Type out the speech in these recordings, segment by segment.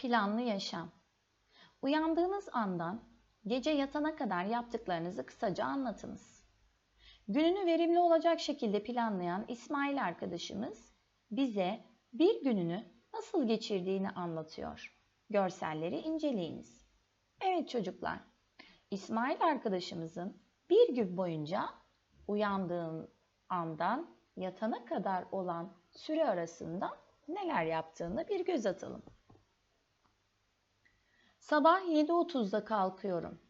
Planlı yaşam. Uyandığınız andan gece yatana kadar yaptıklarınızı kısaca anlatınız. Gününü verimli olacak şekilde planlayan İsmail arkadaşımız bize bir gününü nasıl geçirdiğini anlatıyor. Görselleri inceleyiniz. Evet çocuklar, İsmail arkadaşımızın bir gün boyunca uyandığın andan yatana kadar olan süre arasında neler yaptığını bir göz atalım. Sabah 7.30'da kalkıyorum.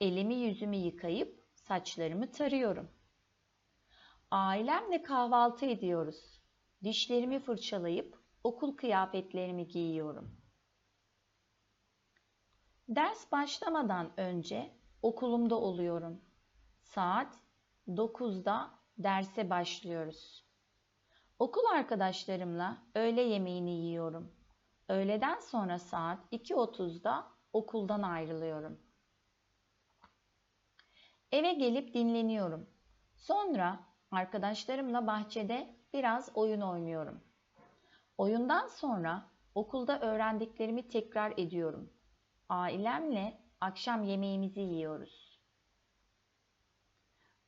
Elimi yüzümü yıkayıp saçlarımı tarıyorum. Ailemle kahvaltı ediyoruz. Dişlerimi fırçalayıp okul kıyafetlerimi giyiyorum. Ders başlamadan önce okulumda oluyorum. Saat 9'da derse başlıyoruz. Okul arkadaşlarımla öğle yemeğini yiyorum. Öğleden sonra saat 2.30'da okuldan ayrılıyorum. Eve gelip dinleniyorum. Sonra arkadaşlarımla bahçede biraz oyun oynuyorum. Oyundan sonra okulda öğrendiklerimi tekrar ediyorum. Ailemle akşam yemeğimizi yiyoruz.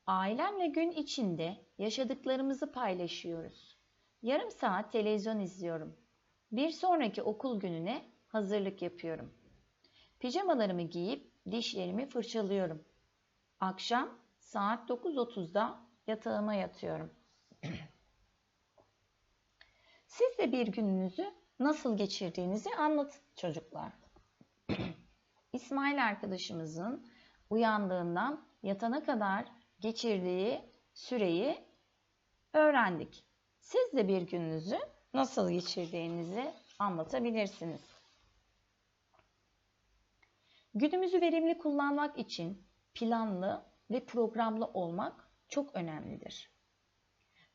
Ailemle gün içinde yaşadıklarımızı paylaşıyoruz. Yarım saat televizyon izliyorum. Bir sonraki okul gününe hazırlık yapıyorum. Pijamalarımı giyip dişlerimi fırçalıyorum. Akşam saat 9.30'da yatağıma yatıyorum. Siz de bir gününüzü nasıl geçirdiğinizi anlatın çocuklar. İsmail arkadaşımızın uyandığından yatana kadar geçirdiği süreyi öğrendik. Siz de bir gününüzü nasıl geçirdiğinizi anlatabilirsiniz. Günümüzü verimli kullanmak için planlı ve programlı olmak çok önemlidir.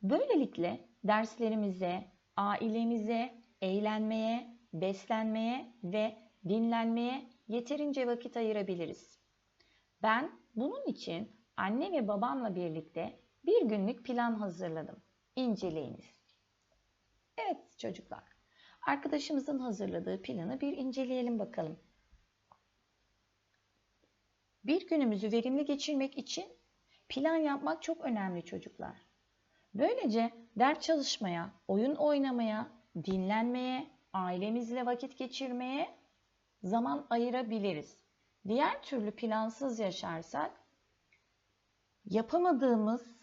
Böylelikle derslerimize, ailemize, eğlenmeye, beslenmeye ve dinlenmeye yeterince vakit ayırabiliriz. Ben bunun için anne ve babamla birlikte bir günlük plan hazırladım. İnceleyiniz. Evet çocuklar, arkadaşımızın hazırladığı planı bir inceleyelim bakalım. Bir günümüzü verimli geçirmek için plan yapmak çok önemli çocuklar. Böylece ders çalışmaya, oyun oynamaya, dinlenmeye, ailemizle vakit geçirmeye zaman ayırabiliriz. Diğer türlü plansız yaşarsak yapamadığımız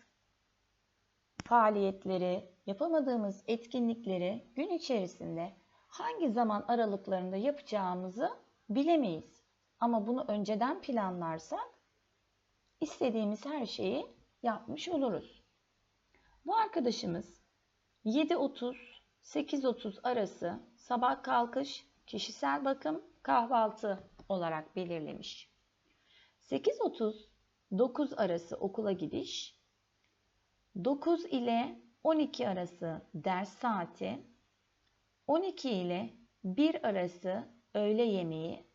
faaliyetleri, yapamadığımız etkinlikleri gün içerisinde hangi zaman aralıklarında yapacağımızı bilemeyiz. Ama bunu önceden planlarsak istediğimiz her şeyi yapmış oluruz. Bu arkadaşımız 7.30 8.30 arası sabah kalkış, kişisel bakım, kahvaltı olarak belirlemiş. 8.30 9 arası okula gidiş, 9 ile 12 arası ders saati, 12 ile 1 arası öğle yemeği,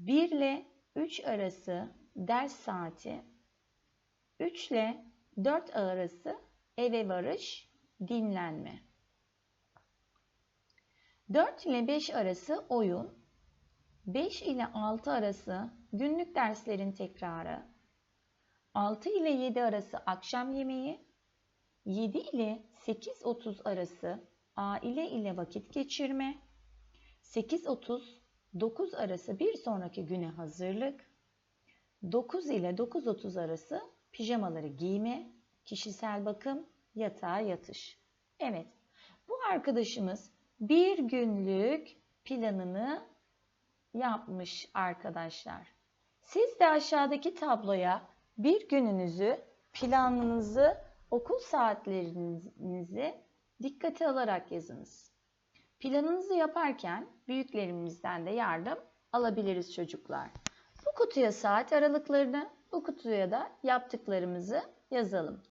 1 ile 3 arası ders saati, 3 ile 4 arası eve varış, dinlenme. 4 ile 5 arası oyun, 5 ile 6 arası günlük derslerin tekrarı, 6 ile 7 arası akşam yemeği, 7 ile 8.30 arası aile ile vakit geçirme, 8.30 9 arası bir sonraki güne hazırlık, 9 ile 9.30 arası pijamaları giyme, kişisel bakım, yatağa yatış. Evet, bu arkadaşımız bir günlük planını yapmış arkadaşlar. Siz de aşağıdaki tabloya bir gününüzü, planınızı, okul saatlerinizi dikkate alarak yazınız. Planınızı yaparken büyüklerimizden de yardım alabiliriz çocuklar. Bu kutuya saat aralıklarını, bu kutuya da yaptıklarımızı yazalım.